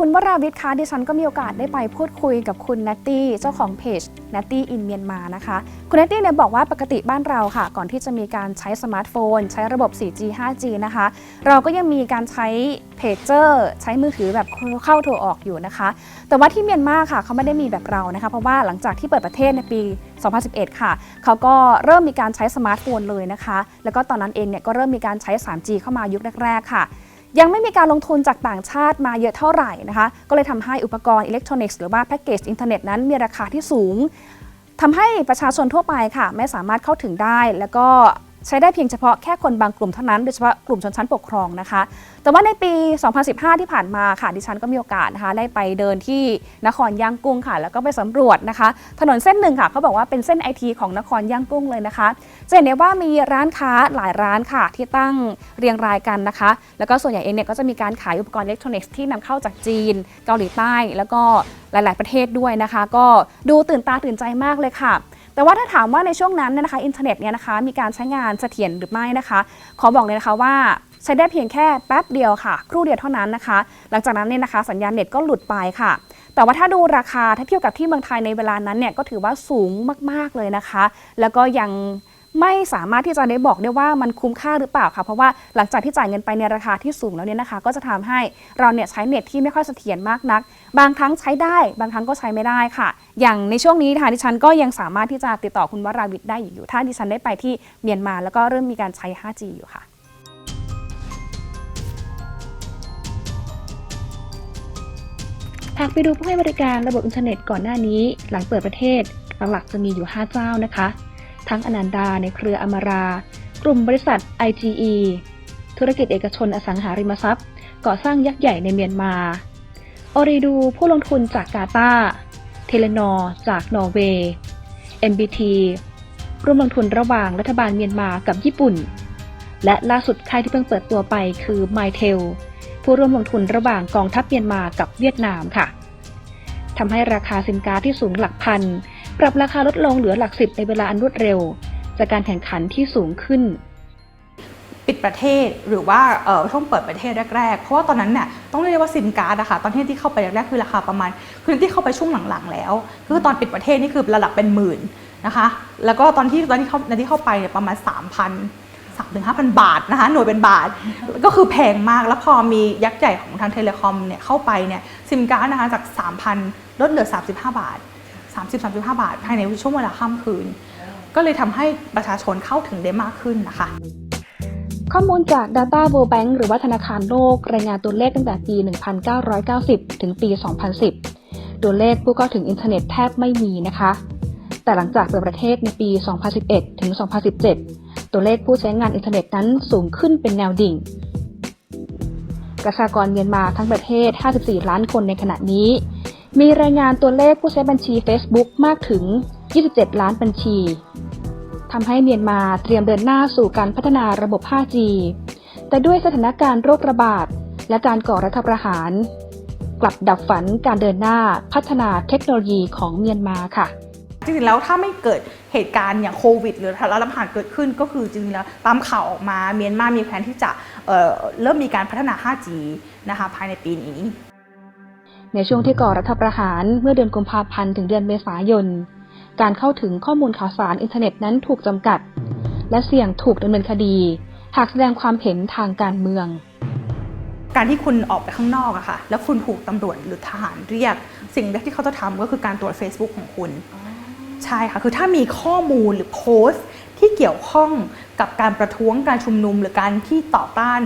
คุณวราวิทย์คะดิฉันก็มีโอกาสได้ไปพูดคุยกับคุณนัตตี้เจ้าของเพจนัตตี้อินเมียนมานะคะ คุณนัตตี้เนี่ยบอกว่าปกติบ้านเราค่ะ ก่อนที่จะมีการใช้สมาร์ทโฟน ใช้ระบบ 4G 5G นะคะ เราก็ยังมีการใช้เพจเจอร์ ใช้มือถือแบบเข้าโทรออกอยู่นะคะ แต่ว่าที่เมียนมาค่ะเขาไม่ได้มีแบบเรานะคะ เพราะว่าหลังจากที่เปิดประเทศในปี 2011 ค่ะเขาก็เริ่มมีการใช้สมาร์ทโฟนเลยนะคะ แล้วก็ตอนนั้นเองเนี่ยก็เริ่มมีการใช้ 3G เข้ามายุคแรกๆค่ะ ยังไม่มีการลงทุนจากต่างชาติมาเยอะเท่าไหร่นะคะ ก็เลยทำให้อุปกรณ์อิเล็กทรอนิกส์หรือว่าแพ็กเกจอินเทอร์เน็ตนั้นมีราคาที่สูงทำให้ประชาชนทั่วไปค่ะ ไม่สามารถเข้าถึงได้ แล้วก็ ใช้ได้เพียงเฉพาะแค่คนบางกลุ่มเท่านั้นโดยเฉพาะกลุ่มชนชั้นปกครองนะคะ แต่ว่าในปี 2015 ที่ผ่านมาค่ะดิฉันก็มีโอกาสนะคะได้ไปเดินที่นครย่างกุ้งค่ะ แล้วก็ไปสำรวจนะคะ ถนนเส้นหนึ่งค่ะเขาบอกว่าเป็นเส้นไอทีของนครย่างกุ้งเลยนะคะจะเห็นได้ว่ามีร้านค้าหลายร้านค่ะที่ตั้งเรียงรายกันนะคะ แล้วก็ส่วนใหญ่เองเนี่ยก็จะมีการขายอุปกรณ์อิเล็กทรอนิกส์ที่นำเข้าจากจีน เกาหลีใต้ แล้วก็หลาย ๆ ประเทศด้วยนะคะ ก็ดูตื่นตาตื่นใจมากเลยค่ะ แต่ว่าถ้าถามว่าในช่วงนั้นเนยนะคะอินเทอร์เน็ตเนี่ยนะคะมีการใช้งานเสถียรหรือไม่นะคะ ขอบอกเลยนะคะว่าใช้ได้เพียงแค่แป๊บเดียวค่ะ ครู่เดียวเท่านั้นนะคะ หลังจากนั้นเนี่ยนะคะสัญญาณเน็ตก็หลุดไปค่ะ แต่ว่าถ้าดูราคาถ้าเทียบกับที่เมืองไทยในเวลานั้นเนี่ยก็ถือว่าสูงมากๆเลยนะคะ แล้วก็ยัง ไม่สามารถที่จะได้บอกได้ว่ามันคุ้มค่าหรือเปล่าค่ะ เพราะว่าหลังจากที่จ่ายเงินไปในราคาที่สูงแล้วเนี่ยนะคะ ก็จะทำให้เราเนี่ยใช้เน็ตที่ไม่ค่อยเสถียรมากนัก บางครั้งใช้ได้ บางครั้งก็ใช้ไม่ได้ค่ะ อย่างในช่วงนี้นะคะดิฉันก็ยังสามารถที่จะติดต่อคุณวราวิทย์ได้อยู่ ถ้าดิฉันได้ไปที่เมียนมา แล้วก็เริ่มมีการใช้ 5G อยู่ค่ะหากไปดูผู้ให้บริการระบบอินเทอร์เน็ตก่อนหน้านี้ หลังเปิดประเทศหลักๆจะมีอยู่ 5 เจ้านะคะ ทั้งอนันดาในเครืออมรา กลุ่มบริษัท IGE ธุรกิจเอกชนอสังหาริมทรัพย์ ก่อสร้างยักษ์ใหญ่ในเมียนมา ออริดูผู้ลงทุนจากกาตาเทเลนอร์จากนอร์เวย์ MBT ร่วมลงทุนระหว่างรัฐบาลเมียนมากับญี่ปุ่น และล่าสุดค่ายที่เพิ่งเปิดตัวไปคือ MyTel ผู้ร่วมลงทุนระหว่างกองทัพเมียนมากับเวียดนามค่ะทำให้ราคาซิมการ์ที่สูงหลักพัน ปรับราคาลดลงเหลือหลักสิบในเวลาอันรวดเร็ว จากการแข่งขันที่สูงขึ้น ปิดประเทศหรือว่าเอ่อช่วงเปิดประเทศแรกๆ เพราะว่าตอนนั้นเนี่ยต้องเรียกว่าซิมการ์ดอะค่ะตอนที่ที่เข้าไปแรกๆคือราคาประมาณคือที่เข้าไปช่วงหลังๆ แล้ว คือตอนปิดประเทศนี่คือระดับเป็นหมื่นนะคะแล้วก็ตอนที่ตอนที่เข้าตอนที่เข้าไปเนี่ยประมาณ 3 0 0 0 3ถึง5,000บาทนะคะหน่วยเป็นบาทก็คือแพงมากแล้วพอมียักษ์ใหญ่ของทางเทเลคอมเนี่ยเข้าไปเนี่ยซิมการ์ดนะคะจาก 3,000 ลดเหลือ 35 บาท 30-35 บาท ภายในช่วงเวลาค่ำคืน ก็เลยทำให้ประชาชนเข้าถึงได้มากขึ้นนะคะข้อมูลจาก Data World Bank หรือว่าธนาคารโลก รายงานตัวเลขตั้งแต่ปี 1990 ถึงปี 2010 ตัวเลขผู้เข้าถึงอินเทอร์เน็ตแทบไม่มีนะคะ แต่หลังจากเปิดประเทศในปี 2011 ถึง 2017 ตัวเลขผู้ใช้งานอินเทอร์เน็ตนั้นสูงขึ้นเป็นแนวดิ่ง ประชากรเมียนมาทั้งประเทศ 54 ล้านคนในขณะนี้ มีรายงานตัวเลขผู้ใช้บัญชี Facebook มากถึง 27 ล้านบัญชีทำให้เมียนมาเตรียมเดินหน้าสู่การพัฒนาระบบ 5G แต่ด้วยสถานการณ์โรคระบาด และการก่อรัฐประหาร กลับดับฝันการเดินหน้าพัฒนาเทคโนโลยีของเมียนมาค่ะจริงๆแล้วถ้าไม่เกิดเหตุการณ์อย่างโควิด หรือรัฐประหารเกิดขึ้นก็คือจริงๆแล้วตามข่าวออกมาเมียนมามีแผนที่จะเเริ่มมีการพัฒนา 5G นะคะภายในปีนี้ ในช่วงที่ก่อรัฐประหารเมื่อเดือนกุมภาพันธ์ถึงเดือนเมษายน การเข้าถึงข้อมูลข่าวสารอินเทอร์เน็ตนั้นถูกจำกัด และเสี่ยงถูกดำเนินคดี หากแสดงความเห็นทางการเมือง การที่คุณออกไปข้างนอกอะค่ะ แล้วคุณถูกตำรวจหรือทหารเรียก สิ่งแรกที่เขาจะทำก็คือการตรวจ Facebook ของคุณ ใช่ค่ะ คือถ้ามีข้อมูลหรือโพสต์ที่เกี่ยวข้องกับการประท้วงการชุมนุมหรือการที่ต่อต้าน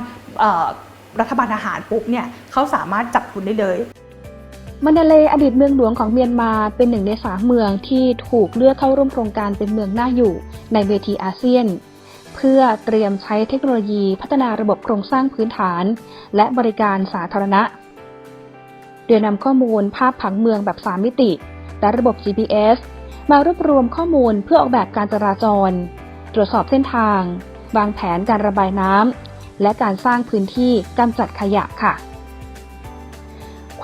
รัฐบาลทหารปุ๊บเนี่ยเขาสามารถจับคุณได้เลย มันดาเลอดีตเมืองหลวงของเมียนมาเป็นหนึ่งในสามเมืองที่ถูกเลือกเข้าร่วมโครงการเป็นเมืองน่าอยู่ในเวทีอาเซียน เพื่อเตรียมใช้เทคโนโลยีพัฒนาระบบโครงสร้างพื้นฐาน และบริการสาธารณะ โดยนำข้อมูลภาพผังเมืองแบบ 3 มิติ และระบบ GPS มารวบรวมข้อมูลเพื่อออกแบบการจราจร ตรวจสอบเส้นทาง วางแผนการระบายน้ำและการสร้างพื้นที่กำจัดขยะค่ะ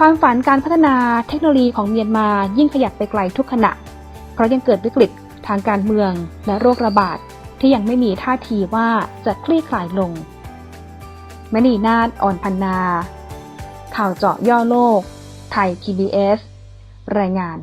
ความฝันการพัฒนาเทคโนโลยีของเมียนมายิ่งขยับไปไกลทุกขณะ เพราะยังเกิดวิกฤตทางการเมืองและโรคระบาด ที่ยังไม่มีท่าทีว่าจะคลี่คลายลงมณีนาฏอ่อนพันนา ข่าวเจาะย่อโลก ไทย PBS รายงาน